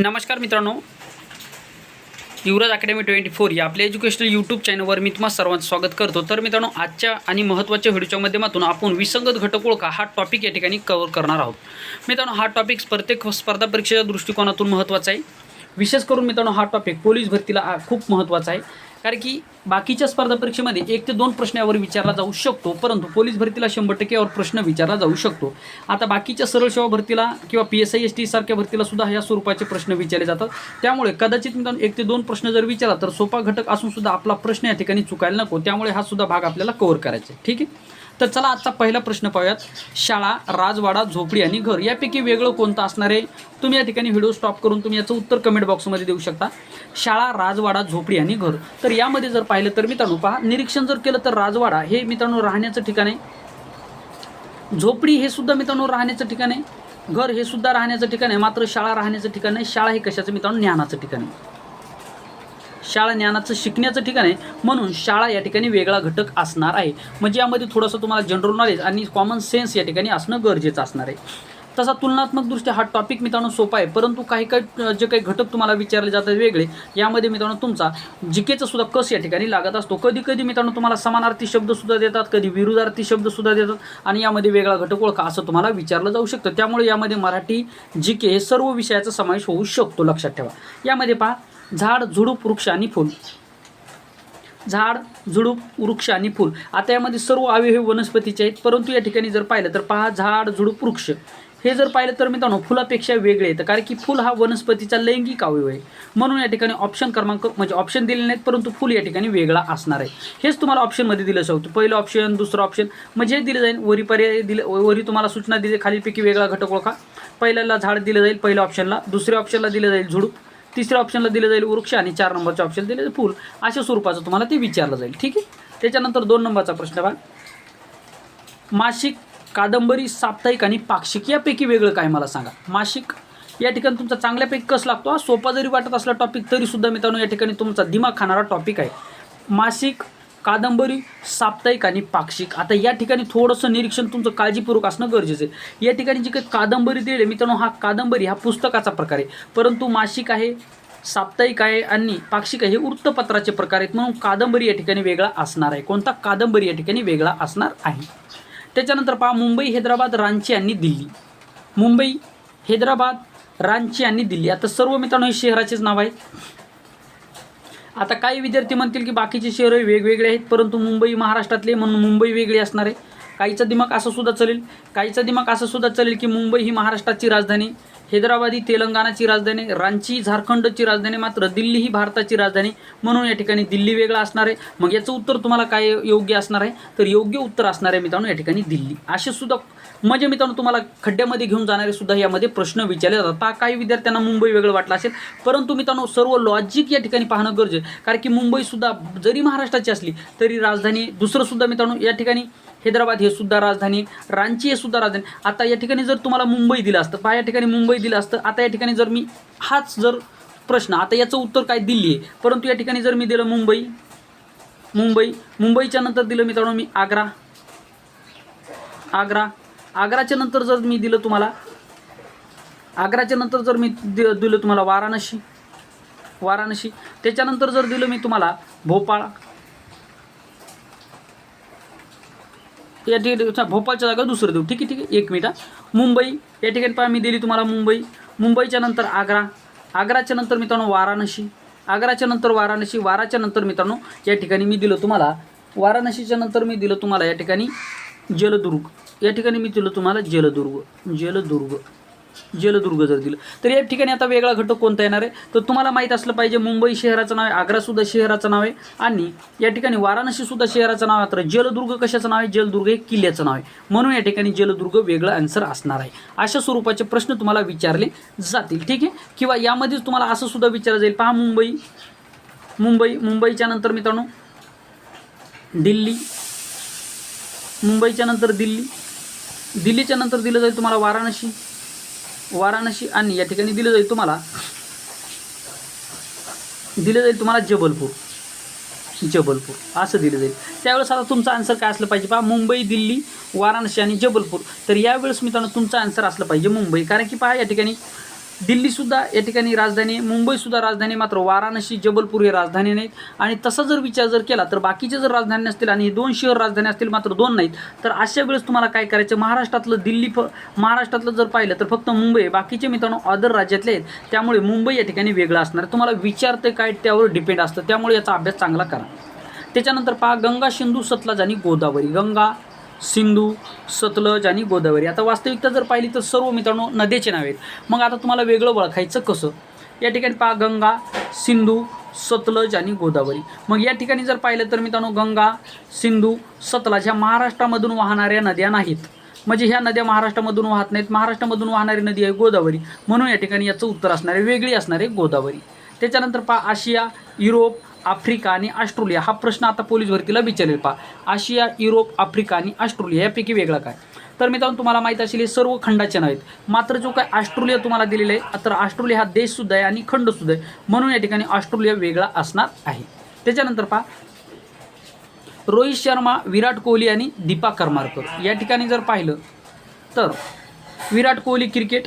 नमस्कार मित्रांनो. युवराज academy twenty four या आपल्या एज्युकेशनल यूट्यूब चॅनलवर मी तुम्हाला सर्वांचं स्वागत करतो. तर मित्रांनो आजच्या आणि महत्त्वाच्या व्हिडिओच्या माध्यमातून आपण विसंगत घटक ओळखा हा टॉपिक या ठिकाणी कव्हर करणार आहोत. मित्रांनो हा टॉपिक प्रत्येक स्पर्धा परीक्षेच्या दृष्टिकोनातून महत्त्वाचा आहे. विशेष करून मित्रांनो हा टॉपिक पोलीस भरतीला खूप महत्त्वाचा आहे. कारण की बाकीच्या स्पर्धा परीक्षेमध्ये एक ते दोन प्रश्न यावर विचारला जाऊ शकतो परंतु पोलीस भरतीला शंभर टक्के यावर प्रश्न विचारला जाऊ शकतो. आता बाकीच्या सरळ सेवा भरतीला किंवा P S I S T सारख्या भरतीला सुद्धा ह्या स्वरूपाचे प्रश्न विचारले जातात. त्यामुळे कदाचित मित्रांनो एक ते दोन प्रश्न जर विचारला तर सोपा घटक असून सुद्धा आपला प्रश्न या ठिकाणी चुकायला नको. त्यामुळे हा सुद्धा भाग आपल्याला कव्हर करायचा आहे. ठीक आहे? तर चला आजचा पहिला प्रश्न पाहूयात. शाळा राजवाडा झोपडी आणि घर यापैकी वेगळं कोणतं असणार आहे? तुम्ही या ठिकाणी व्हिडिओ स्टॉप करून तुम्ही याचं उत्तर कमेंट बॉक्समध्ये देऊ शकता. शाळा राजवाडा झोपडी आणि घर. तर यामध्ये जर पाहिलं तर मित्रांनो पहा निरीक्षण जर केलं तर राजवाडा हे मित्रांनो राहण्याचं ठिकाण आहे. झोपडी हे सुद्धा मित्रांनो राहण्याचं ठिकाण आहे. घर हे सुद्धा राहण्याचं ठिकाण आहे. मात्र शाळा राहण्याचं ठिकाण आहे शाळा हे कशाचं मित्रांनो? ज्ञानाचं ठिकाण आहे. शाळा ज्ञानाचं शिकण्याचं ठिकाण आहे. म्हणून शाळा या ठिकाणी वेगळा घटक असणार आहे. म्हणजे यामध्ये थोडंसं तुम्हाला जनरल नॉलेज आणि कॉमन सेन्स या ठिकाणी असणं गरजेचं असणार आहे. तसा तुलनात्मकदृष्ट्या हा टॉपिक मित्रांनो सोपा आहे. परंतु काही काही जे काही घटक तुम्हाला विचारले जातात वेगळे यामध्ये मित्रांनो तुमचा जिकेचा सुद्धा कस या ठिकाणी लागत असतो. कधी कधी मित्रांनो तुम्हाला समानार्थी शब्दसुद्धा देतात कधी विरुद्धार्थी शब्दसुद्धा देतात आणि यामध्ये वेगळा घटक ओळखा असं तुम्हाला विचारलं जाऊ शकतं. त्यामुळे यामध्ये मराठी जिके हे सर्व विषयाचा समावेश होऊ शकतो. लक्षात ठेवा. यामध्ये पहा झाड झुडूप वृक्ष आणि फूल. झाड झुडूप वृक्ष आणि फूल. आता यामध्ये सर्व अवयव वनस्पतीचे आहेत. परंतु या ठिकाणी जर पाहिलं तर पहा झाड झुडूप वृक्ष. हे जर पाहिलं तर मित्रांनो फुलापेक्षा वेगळे येतं कारण की फुल हा वनस्पतीचा लैंगिक अवयव आहे. म्हणून या ठिकाणी ऑप्शन क्रमांक म्हणजे ऑप्शन दिले नाहीत परंतु फुल या ठिकाणी वेगळा असणार आहे. हेच तुम्हाला ऑप्शनमध्ये दिलं शकतो. पहिलं ऑप्शन दुसरं ऑप्शन म्हणजे हे दिलं जाईल वरी पर्याय दिले वरी तुम्हाला सूचना दिली खालीपैकी वेगळा घटक ओळखा. पहिल्याला झाड दिलं जाईल पहिल्या ऑप्शनला दुसऱ्या ऑप्शनला दिलं जाईल झुडूप. तिसऱ्या ऑप्शनला दिलं जाईल वृक्ष आणि चार नंबरच्या ऑप्शन दिले जाईल फूल. अशा स्वरूपाचं तुम्हाला ते विचारलं जाईल. ठीक आहे? त्याच्यानंतर दोन नंबरचा प्रश्न बघा. मासिक कादंबरी साप्ताहिक आणि पाक्षिक यापैकी वेगळं काय मला सांगा? मासिक या ठिकाणी तुमचा चांगल्यापैकी कस लागतो? हा सोपा जरी वाटत असला टॉपिक तरीसुद्धा मित्रांनो या ठिकाणी तुमचा दिमाग खाणारा टॉपिक आहे. मासिक कादंबरी साप्ताहिक आणि पाक्षिक. आता या ठिकाणी थोडंसं निरीक्षण तुमचं काळजीपूर्वक असणं गरजेचं आहे. या ठिकाणी जी काही कादंबरी दिली मित्रांनो हा कादंबरी हा पुस्तकाचा प्रकार आहे. परंतु मासिक आहे साप्ताहिक आहे आणि पाक्षिक आहे हे वृत्तपत्राचे प्रकार आहेत. म्हणून कादंबरी या ठिकाणी वेगळा असणार आहे. कोणता? कादंबरी या ठिकाणी वेगळा असणार आहे. त्याच्यानंतर पहा मुंबई हैदराबाद रांची आणि दिल्ली. मुंबई हैदराबाद रांची आणि दिल्ली. आता सर्व मित्रांनो हे शहराचेच नाव आहे आता काही विद्यार्थी म्हणतील की बाकीचे शहर वेगवेगळे आहेत परंतु मुंबई महाराष्ट्रातले म्हणून मुंबई वेगळी असणार आहे. काहीचा दिमाग असं सुद्धा चालेल काहीचा दिमाग असं सुद्धा चालेल की मुंबई ही महाराष्ट्राची राजधानी हैदराबाद ही तेलंगणाची राजधानी रांची झारखंडची राजधानी मात्र दिल्ली ही भारताची राजधानी. म्हणून या ठिकाणी दिल्ली वेगळा असणार आहे. मग याचं उत्तर तुम्हाला काय योग्य असणार आहे? तर योग्य उत्तर असणार आहे मित्रांनो या ठिकाणी दिल्ली. असे सुद्धा म्हणजे मित्रांनो तुम्हाला खड्ड्यामध्ये घेऊन जाणारे सुद्धा यामध्ये प्रश्न विचारले जातात. पहा काही विद्यार्थ्यांना मुंबई वेगळं वाटलं असेल. परंतु मित्रांनो सर्व लॉजिक या ठिकाणी पाहणं गरजेचं कारण की मुंबईसुद्धा जरी महाराष्ट्राची असली तरी राजधानी दुसरंसुद्धा मित्रांनो या ठिकाणी हैदराबाद हे सुद्धा राजधानी रांची हे सुद्धा राजधानी. आता या ठिकाणी जर तुम्हाला मुंबई दिलं असतं पहा या ठिकाणी मुंबई दिलं असतं आता या ठिकाणी जर मी हाच जर प्रश्न आता याचं उत्तर काय दिल्ली आहे? परंतु या ठिकाणी जर मी दिलं मुंबई मुंबई मुंबईच्या नंतर दिलं मित्रांनो मी आग्रा. आग्रा. आग्राच्या नंतर जर मी दिलं तुम्हाला आग्राच्या नंतर जर मी दिलं तुम्हाला वाराणसी. वाराणसी. त्याच्यानंतर जर दिलं मी तुम्हाला भोपाळ. या ठिकाणी भोपाळच्या जागा दुसरं देऊ. ठीक आहे ठीक आहे. एक मिनिट हा. मुंबई या ठिकाणी पहा मी दिली तुम्हाला मुंबई. मुंबईच्या नंतर आग्रा. आग्राच्या नंतर मित्रांनो वाराणसी. आग्राच्या नंतर वाराणसी वाराच्या नंतर मित्रांनो या ठिकाणी मी दिलं तुम्हाला. वाराणसीच्या नंतर मी दिलं तुम्हाला या ठिकाणी जलदुर्ग. या ठिकाणी मी दिलं तुम्हाला जलदुर्ग. जलदुर्ग. जलदुर्ग जर दिलं. तर या ठिकाणी आता वेगळा घटक कोणता येणार आहे? तर तुम्हाला माहीत असलं पाहिजे मुंबई शहराचं नाव आहे आग्रासुद्धा शहराचं नाव आहे आणि या ठिकाणी वाराणसीसुद्धा शहराचं नाव आहे. तर जलदुर्ग कशाचं नाव आहे? जलदुर्ग हे किल्ल्याचं नाव आहे. म्हणून या ठिकाणी जलदुर्ग वेगळं आन्सर असणार आहे. अशा स्वरूपाचे प्रश्न तुम्हाला विचारले जातील ठीक आहे? किंवा यामध्येच तुम्हाला असं सुद्धा विचारलं जाईल. पहा मुंबई. मुंबई मुंबईच्या नंतर मित्रांनो दिल्ली. मुंबईच्या नंतर दिल्ली. दिल्लीच्या नंतर दिलं जाईल तुम्हाला वाराणसी. वाराणसी आणि या ठिकाणी दिलं जाईल तुम्हाला. दिलं जाईल तुम्हाला जबलपूर. जबलपूर. असं दिलं जाईल. त्यावेळेस आता तुमचा आन्सर काय असलं पाहिजे पहा. मुंबई दिल्ली वाराणसी आणि जबलपूर. तर यावेळेस मित्रांनो तुमचा आन्सर असलं पाहिजे मुंबई. कारण की पहा या ठिकाणी दिल्लीसुद्धा या ठिकाणी राजधानी आहे. मुंबईसुद्धा राजधानी मात्र वाराणसी जबलपूर हे राजधानी नाहीत. आणि तसा जर विचार जर केला तर बाकीचे जर राजधानी असतील आणि हे दोन शहर राजधानी असतील मात्र दोन नाहीत तर अशा वेळेस तुम्हाला काय करायचं? महाराष्ट्रातलं दिल्ली फ महाराष्ट्रातलं जर पाहिलं तर फक्त मुंबई आहे. बाकीचे मित्रांनो अदर राज्यातले आहेत. त्यामुळे मुंबई या ठिकाणी वेगळं असणार तुम्हाला विचारते काय त्यावर डिपेंड असतं. त्यामुळे याचा अभ्यास चांगला करा. त्याच्यानंतर पहा गंगा सिंधू सतलज आणि गोदावरी. गंगा सिंधू सतलज आणि गोदावरी. आता वास्तविकता जर पाहिली तर सर्व मित्रांनो नद्याचे नाव आहेत. मग आता तुम्हाला वेगळं ओळखायचं कसं? या ठिकाणी पहा गंगा सिंधू सतलज आणि गोदावरी. मग या ठिकाणी जर पाहिलं तर मित्रांनो गंगा सिंधू सतलज ह्या महाराष्ट्रामधून वाहणाऱ्या नद्या नाहीत. म्हणजे ह्या नद्या महाराष्ट्रामधून वाहत नाहीत. महाराष्ट्रामधून वाहणारी नदी आहे गोदावरी. म्हणून या ठिकाणी याचं उत्तर असणार आहे वेगळी असणार आहे गोदावरी. त्याच्यानंतर पहा आशिया युरोप आफ्रिका आणि ऑस्ट्रेलिया हा प्रश्न आता पोलीस भरतीला विचारेल पहा. आशिया युरोप आफ्रिका आणि ऑस्ट्रेलिया यापैकी वेगळा काय? तर मित्रांनो तुम्हाला माहीत असेल हे सर्व खंडाचे नाव आहेत. मात्र जो काय ऑस्ट्रेलिया तुम्हाला दिलेला आहे तर ऑस्ट्रेलिया हा देशसुद्धा आहे आणि खंडसुद्धा आहे. म्हणून या ठिकाणी ऑस्ट्रेलिया वेगळा असणार आहे. त्याच्यानंतर पहा. रोहित शर्मा विराट कोहली आणि दीपा करमारकर. या ठिकाणी जर पाहिलं तर विराट कोहली क्रिकेट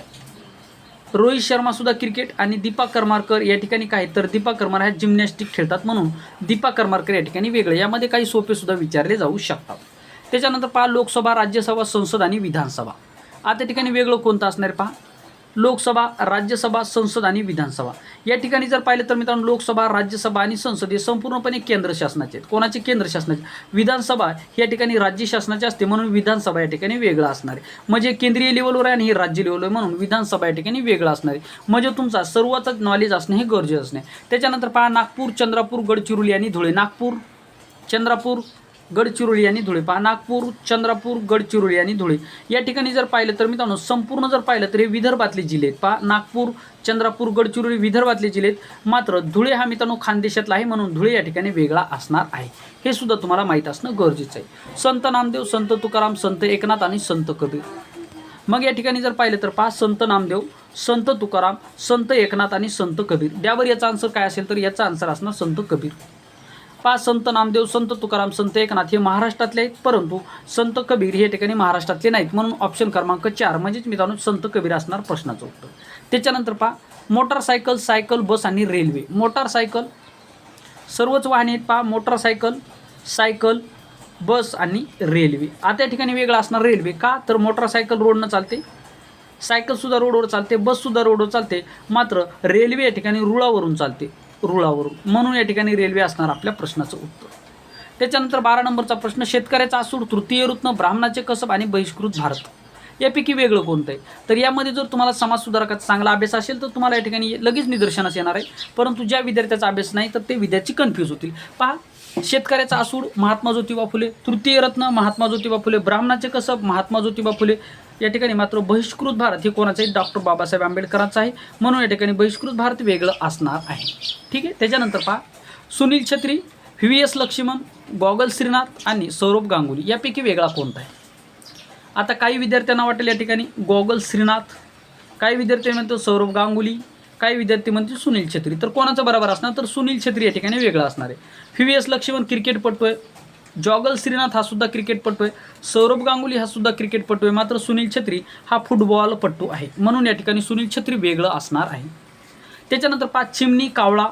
रोहित शर्मा सुद्धा क्रिकेट आणि दीपा करमारकर या ठिकाणी काय? तर दीपा करमार ह्या जिमनॅस्टिक खेळतात म्हणून दीपा करमारकर या ठिकाणी वेगळे. यामध्ये काही सोपे सुद्धा विचारले जाऊ शकतात. त्याच्यानंतर पहा लोकसभा राज्यसभा संसद आणि विधानसभा. आता ठिकाणी वेगळं कोणतं असणार पहा? लोकसभा राज्यसभा संसद आणि विधानसभा. या ठिकाणी जर पाहिलं तर मित्रांनो लोकसभा राज्यसभा आणि संसद हे संपूर्णपणे केंद्र शासनाचे आहेत. कोणाचे केंद्र शासनाचे? विधानसभा या ठिकाणी राज्य शासनाचे असते म्हणून विधानसभा या ठिकाणी वेगळं असणार आहे. म्हणजे केंद्रीय लेवलवर आहे आणि हे राज्य लेवलवर आहे म्हणून विधानसभा या ठिकाणी वेगळं असणार आहे. म्हणजे तुमचा सर्वच नॉलेज असणे हे गरजेचं असणे त्याच्यानंतर पहा नागपूर चंद्रपूर गडचिरोली आणि धुळे. नागपूर चंद्रपूर गडचिरोली आणि धुळे. पहा नागपूर चंद्रपूर गडचिरोली आणि धुळे. या ठिकाणी जर पाहिलं तर मित्रांनो संपूर्ण जर पाहिलं तर हे विदर्भातले जिल्हे आहेत. पहा नागपूर चंद्रपूर गडचिरोली विदर्भातले जिल्हे आहेत. मात्र धुळे हा मित्रांनो खानदेशातला आहे म्हणून धुळे या ठिकाणी वेगळा असणार आहे. हे सुद्धा तुम्हाला माहीत असणं गरजेचं आहे. संत नामदेव संत तुकाराम संत एकनाथ आणि संत कबीर. मग या ठिकाणी जर पाहिलं तर पहा संत नामदेव संत तुकाराम संत एकनाथ आणि संत कबीर. द्यावर याचा आन्सर काय असेल तर याचा आन्सर असणार संत कबीर. पाच संत नामदेव संत तुकाराम संत एकनाथ हे महाराष्ट्रातले आहेत. परंतु संत कबीर हे ठिकाणी महाराष्ट्रातले नाहीत. म्हणून ऑप्शन क्रमांक चार म्हणजेच मित्रांनो संत कबीर असणार प्रश्नाचं उत्तर. त्याच्यानंतर पहा मोटारसायकल सायकल बस आणि रेल्वे मोटारसायकल सर्वच वाहने आहेत पहा. मोटारसायकल सायकल बस आणि रेल्वे आता या ठिकाणी वेगळं असणार रेल्वे का? तर मोटारसायकल रोडनं चालते. सायकलसुद्धा रोडवर चालते. बससुद्धा रोडवर चालते. मात्र रेल्वे या ठिकाणी रुळावरून चालते. रुळावरून. म्हणून या ठिकाणी रेल्वे असणार आपल्या प्रश्नाचं उत्तर. त्याच्यानंतर बारा नंबरचा प्रश्न शेतकऱ्याचा आसूड तृतीय रत्न ब्राह्मणाचे कसब आणि बहिष्कृत भारत. यापैकी वेगळं कोणतं आहे तर यामध्ये जर तुम्हाला समाजसुधारकाचा चांगला अभ्यास असेल तर तुम्हाला या ठिकाणी लगेच निदर्शनास येणार आहे. परंतु ज्या विद्यार्थ्याचा अभ्यास नाही तर ते विद्यार्थी कन्फ्यूज होतील. पहा शेतकऱ्याचा आसूड महात्मा ज्योतिबा फुले तृतीय रत्न महात्मा ज्योतिबा फुले ब्राह्मणाचे कसब महात्मा ज्योतिबा फुले या ठिकाणी मात्र बहिष्कृत भारत हे कोणाचं आहे डॉक्टर बाबासाहेब आंबेडकरांचं आहे. म्हणून या ठिकाणी बहिष्कृत भारत वेगळं असणार आहे. ठीक आहे? त्याच्यानंतर पहा. सुनील छत्री व्ही एस लक्ष्मण गॉगल श्रीनाथ आणि सौरभ गांगुली यापैकी वेगळा कोणता आहे? आता काही विद्यार्थ्यांना वाटेल या ठिकाणी गॉगल श्रीनाथ काही विद्यार्थी म्हणतो सौरभ गांगुली काही विद्यार्थी म्हणतील सुनील छत्री. तर कोणाचं बरोबर असणार? तर सुनील छत्री या ठिकाणी वेगळा असणार आहे. व्ही एस लक्ष्मण क्रिकेटपटू आहे. जॉगल श्रीनाथ हा सुद्धा क्रिकेटपटू आहे. सौरभ गांगुली हा सुद्धा क्रिकेटपटू आहे. मात्र सुनील छत्री हा फुटबॉलपटू आहे. म्हणून या ठिकाणी सुनील छत्री वेगळं असणार आहे. त्याच्यानंतर पाच चिमणी कावळा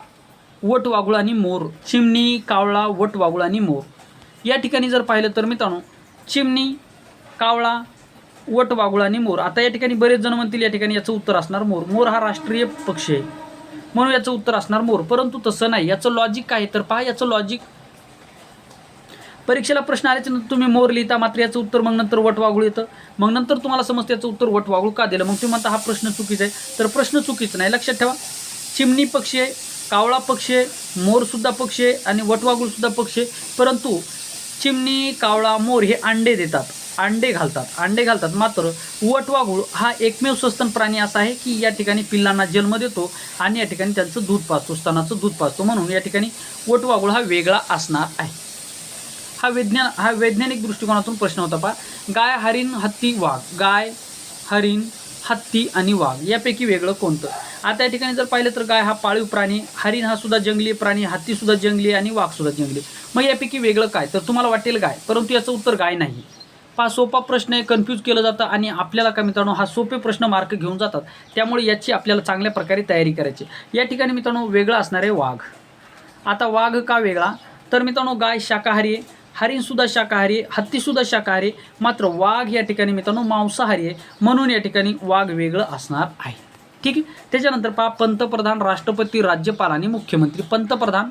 वट वाघुळ आणि मोर. चिमणी कावळा वट वाघुळ आणि मोर. या ठिकाणी जर पाहिलं तर मित्रांनो चिमणी कावळा वट वाघुळ आणि मोर. आता या ठिकाणी बरेच जण म्हणतील या ठिकाणी याचं उत्तर असणार मोर. मोर हा राष्ट्रीय पक्षी आहे. म्हणून याचं उत्तर असणार मोर. परंतु तसं नाही. याचं लॉजिक काय आहे? तर पहा याचं लॉजिक परीक्षेला प्रश्न आल्याच्यानंतर तुम्ही मोर लिहिता मात्र याचं उत्तर मग नंतर वटवागुळ येतं. मग नंतर तुम्हाला समजतं याचं उत्तर वटवागुळ का दिलं? मग तुम्ही म्हणता हा प्रश्न चुकीचा आहे. तर प्रश्न चुकीचा नाही. लक्षात ठेवा. चिमणी पक्षी आहे कावळा पक्षी आहे मोरसुद्धा पक्षी आहे आणि वटवागुळसुद्धा पक्षी आहे. परंतु चिमणी कावळा मोर हे अंडे देतात. अंडे घालतात. अंडे घालतात. मात्र वटवाघूळ हा एकमेव सस्तन प्राणी असा आहे की या ठिकाणी पिल्लांना जन्म देतो आणि या ठिकाणी त्यांचं दूध पाजतो स्तनाचं दूध पाजतो. म्हणून या ठिकाणी वटवाघूळ हा वेगळा असणार आहे. हा विज्ञान हा वैज्ञानिक दृष्टिकोनातून प्रश्न होता पहा. गाय हरिण हत्ती वाघ. गाय हरिण हत्ती आणि वाघ यापैकी वेगळं कोणतं? आता या ठिकाणी जर पाहिलं तर गाय हा पाळीव प्राणी हरिण हा सुद्धा जंगली प्राणी हत्ती सुद्धा जंगली आणि वाघ सुद्धा जंगली. मग यापैकी वेगळं काय? तर तुम्हाला वाटेल गाय परंतु याचं उत्तर गाय नाही. पहा सोपा प्रश्न आहे कन्फ्यूज केलं जातं आणि आपल्याला का मित्रांनो हा सोपे प्रश्न मार्क घेऊन जातात. त्यामुळे याची आपल्याला चांगल्या प्रकारे तयारी करायची या ठिकाणी मित्रांनो वेगळा असणार आहे वाघ. आता वाघ का वेगळा? तर मित्रांनो गाय शाकाहारी आहे. हरिणसुद्धा शाकाहारी आहे हत्तीसुद्धा शाकाहारी आहे मात्र वाघ या ठिकाणी मित्रांनो मांसाहारी आहे. म्हणून या ठिकाणी वाघ वेगळं असणार आहे. ठीक आहे? त्याच्यानंतर पहा पंतप्रधान राष्ट्रपती राज्यपाल आणि मुख्यमंत्री. पंतप्रधान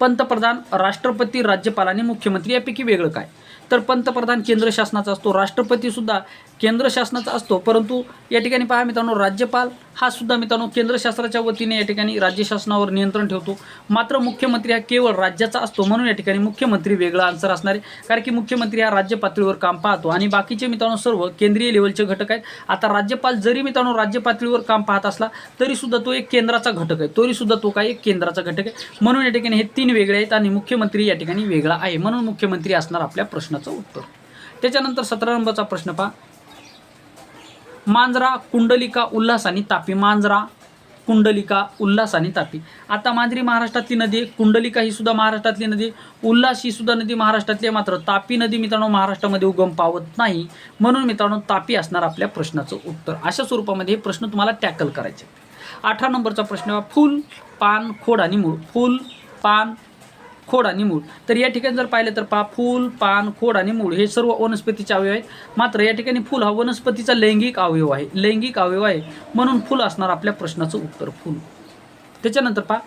पंतप्रधान राष्ट्रपती राज्यपाल आणि मुख्यमंत्री यापैकी वेगळं काय? तर पंतप्रधान केंद्र शासनाचा असतो राष्ट्रपती सुद्धा केंद्र शासनाचा असतो. परंतु या ठिकाणी पहा मित्रांनो राज्यपाल हा सुद्धा मित्रांनो केंद्र शासनाच्या वतीने या ठिकाणी राज्य शासनावर नियंत्रण ठेवतो. मात्र मुख्यमंत्री हा केवळ राज्याचा असतो म्हणून या ठिकाणी मुख्यमंत्री वेगळा आन्सर असणार आहे. कारण की मुख्यमंत्री हा राज्य पातळीवर काम पाहतो. आणि बाकीचे मित्रांनो सर्व केंद्रीय लेवलचे घटक आहेत. आता राज्यपाल जरी मित्रांनो राज्य पातळीवर काम पाहत असला तरीसुद्धा तो एक केंद्राचा घटक आहे. तरीसुद्धा तो काय? एक केंद्राचा घटक आहे. म्हणून या ठिकाणी हे तीन वेगळे आहेत आणि मुख्यमंत्री या ठिकाणी वेगळा आहे म्हणून मुख्यमंत्री असणार आपल्या प्रश्नाचं उत्तर. त्याच्यानंतर सतरा नंबरचा प्रश्न पहा. मांजरा कुंडलिका उल्हास आणि तापी. मांजरा कुंडलिका उल्हास आणि तापी. आता मांजरी महाराष्ट्रातली नदी आहे. कुंडलिका ही सुद्धा महाराष्ट्रातली नदी आहे. उल्हास ही सुद्धा नदी महाराष्ट्रातली आहे. मात्र तापी नदी मित्रांनो महाराष्ट्रामध्ये उगम पावत नाही. म्हणून मित्रांनो तापी असणार आपल्या प्रश्नाचं उत्तर. अशा स्वरूपामध्ये हे प्रश्न तुम्हाला टॅकल करायचे अठरा नंबरचा प्रश्न आहे फुल पान खोड आणि मूळ. फुल पान खोड आणि मूळ. तर या ठिकाणी जर पाहिलं तर पहा फूल पान खोड आणि मूळ हे सर्व वनस्पतीचे अवयव आहेत. मात्र या ठिकाणी फूल हा वनस्पतीचा लैंगिक अवयव आहे. लैंगिक अवयव आहे. म्हणून फुल असणार आपल्या प्रश्नाचं उत्तर फूल. त्याच्यानंतर पहा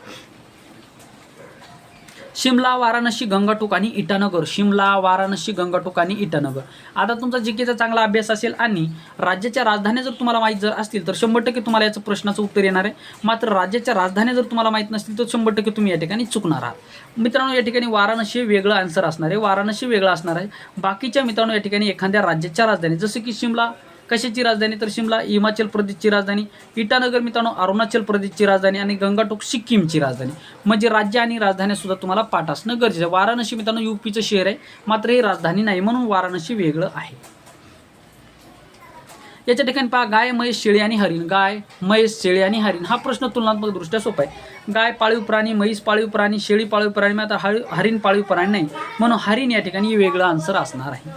शिमला वाराणसी गंगाटोक आणि इटानगर. शिमला वाराणसी गंगाटोक आणि इटानगर. आता तुमचा जीकेचा चांगला अभ्यास असेल आणि राज्याच्या राजधान्या जर तुम्हाला माहीत जर असतील तर शंभर टक्के तुम्हाला याचं प्रश्नाचं उत्तर येणार आहे. मात्र राज्याच्या राजधान्या जर तुम्हाला माहीत नसतील तर शंभर टक्के तुम्ही या ठिकाणी चुकणार आहात. मित्रांनो या ठिकाणी वाराणसी वेगळं आन्सर असणार आहे. वाराणसी वेगळं असणार आहे. बाकीच्या मित्रांनो या ठिकाणी एखाद्या राज्याच्या राजधानी जसं की शिमला कशाची राजधानी? तर शिमला हिमाचल प्रदेशची राजधानी. इटानगर मित्रांनो अरुणाचल प्रदेशची राजधानी आणि गंगाटोक सिक्कीमची राजधानी. म्हणजे राज्य आणि राजधानी सुद्धा तुम्हाला पाठ असणं गरजेचं आहे. वाराणसी मित्रांनो युपीचं शहर आहे. मात्र हे राजधानी नाही म्हणून वाराणसी वेगळं आहे. याच्या ठिकाणी पहा गाय म्हैस शेळी आणि हरिण. गाय म्हैस शेळी आणि हरिण. हा प्रश्न तुलनात्मक दृष्ट्या सोपा आहे. गाय पाळीव प्राणी म्हैस पाळीव प्राणी शेळी पाळीव प्राणी आता हरि हरिण पाळीव प्राणी नाही. म्हणून हरिण या ठिकाणी वेगळं आन्सर असणार आहे.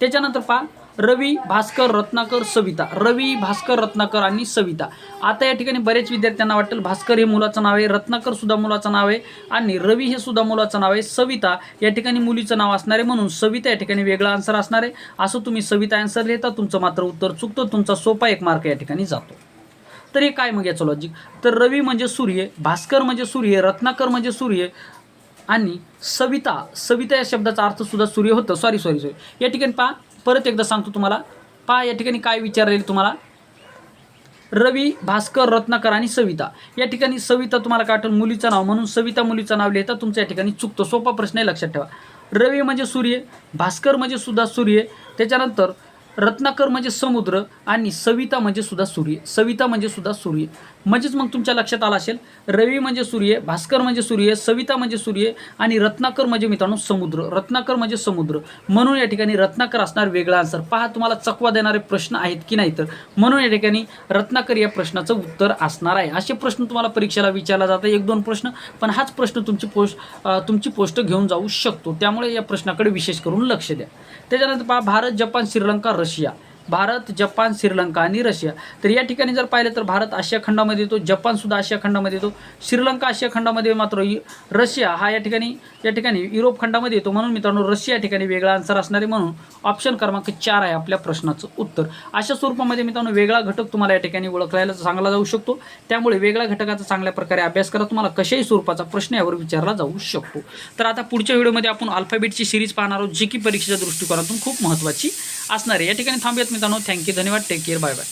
त्याच्यानंतर पहा रवी भास्कर रत्नाकर सविता. रवी भास्कर रत्नाकर आणि सविता. आता या ठिकाणी बरेच विद्यार्थ्यांना वाटेल भास्कर हे मुलाचं नाव आहे रत्नाकर सुद्धा मुलाचं नाव आहे आणि रवी हे सुद्धा मुलाचं नाव आहे सविता या ठिकाणी मुलीचं नाव असणार आहे. म्हणून सविता या ठिकाणी वेगळा आन्सर असणार आहे. असं तुम्ही सविता आन्सर लिहिता तुमचं मात्र उत्तर चुकतं तुमचा सोपा एक मार्क या ठिकाणी जातो. तर हे काय मग याचं लॉजिक तर रवी म्हणजे सूर्य भास्कर म्हणजे सूर्य रत्नाकर म्हणजे सूर्य आणि सविता सविता या शब्दाचा अर्थ सुद्धा सूर्य होतं. सॉरी सॉरी सॉरी या ठिकाणी पहा. परत एकदा सांगतो तुम्हाला. पहा या ठिकाणी काय विचारलेलं तुम्हाला? रवी भास्कर रत्नाकर आणि सविता. या ठिकाणी सविता तुम्हाला काय मुलीचं नाव. म्हणून सविता मुलीचं नाव लिहिता तुमचं या ठिकाणी चुकतो. सोपा प्रश्न आहे लक्षात ठेवा. रवी म्हणजे सूर्य भास्कर म्हणजे सुद्धा सूर्य. त्याच्यानंतर रत्नाकर म्हणजे समुद्र आणि सविता म्हणजे सुद्धा सूर्य. सविता म्हणजे सुद्धा सूर्य. म्हणजेच मग तुमच्या लक्षात आला असेल रवी म्हणजे सूर्य भास्कर म्हणजे सूर्य सविता म्हणजे सूर्य आणि रत्नाकर म्हणजे मित्रांनो समुद्र. रत्नाकर म्हणजे समुद्र. म्हणून या ठिकाणी रत्नाकर असणार वेगळा आन्सर पहा तुम्हाला चकवा देणारे प्रश्न आहेत की नाही तर. म्हणून या ठिकाणी रत्नाकर या प्रश्नाचं उत्तर असणार आहे. असे प्रश्न तुम्हाला परीक्षेला विचारला जातात एक दोन प्रश्न पण हाच प्रश्न तुमची पोस्ट तुमची पोस्ट घेऊन जाऊ शकतो. त्यामुळे या प्रश्नाकडे विशेष करून लक्ष द्या. त्याच्यानंतर पहा Bharat Japan Sri Lanka Russia. Bharat Japan Sri Lanka आणि रशिया. तर या ठिकाणी जर पाहिलं तर भारत आशिया खंडामध्ये येतो जपानसुद्धा आशिया खंडामध्ये येतो श्रीलंका आशिया खंडामध्ये मात्र रशिया हा या ठिकाणी या ठिकाणी युरोप खंडामध्ये येतो. म्हणून मित्रांनो रशिया या ठिकाणी वेगळा आन्सर असणारे म्हणून ऑप्शन क्रमांक चार आहे आपल्या प्रश्नाचं उत्तर. अशा स्वरूपामध्ये मित्रांनो वेगळा घटक तुम्हाला या ठिकाणी ओळखायला सांगला जाऊ शकतो. त्यामुळे वेगळ्या घटकाचा चांगल्या प्रकारे अभ्यास करा. तुम्हाला कशाही स्वरूपाचा प्रश्न यावर विचारला जाऊ शकतो. तर आता पुढच्या व्हिडिओमध्ये आपण अल्फाबेटची सिरीज पाहणार आहोत जी की परीक्षेच्या दृष्टिकोनातून खूप महत्त्वाची असणार आहे. या ठिकाणी थांबूयात मित्रांनो. थँक्यू धन्यवाद. Take care bye bye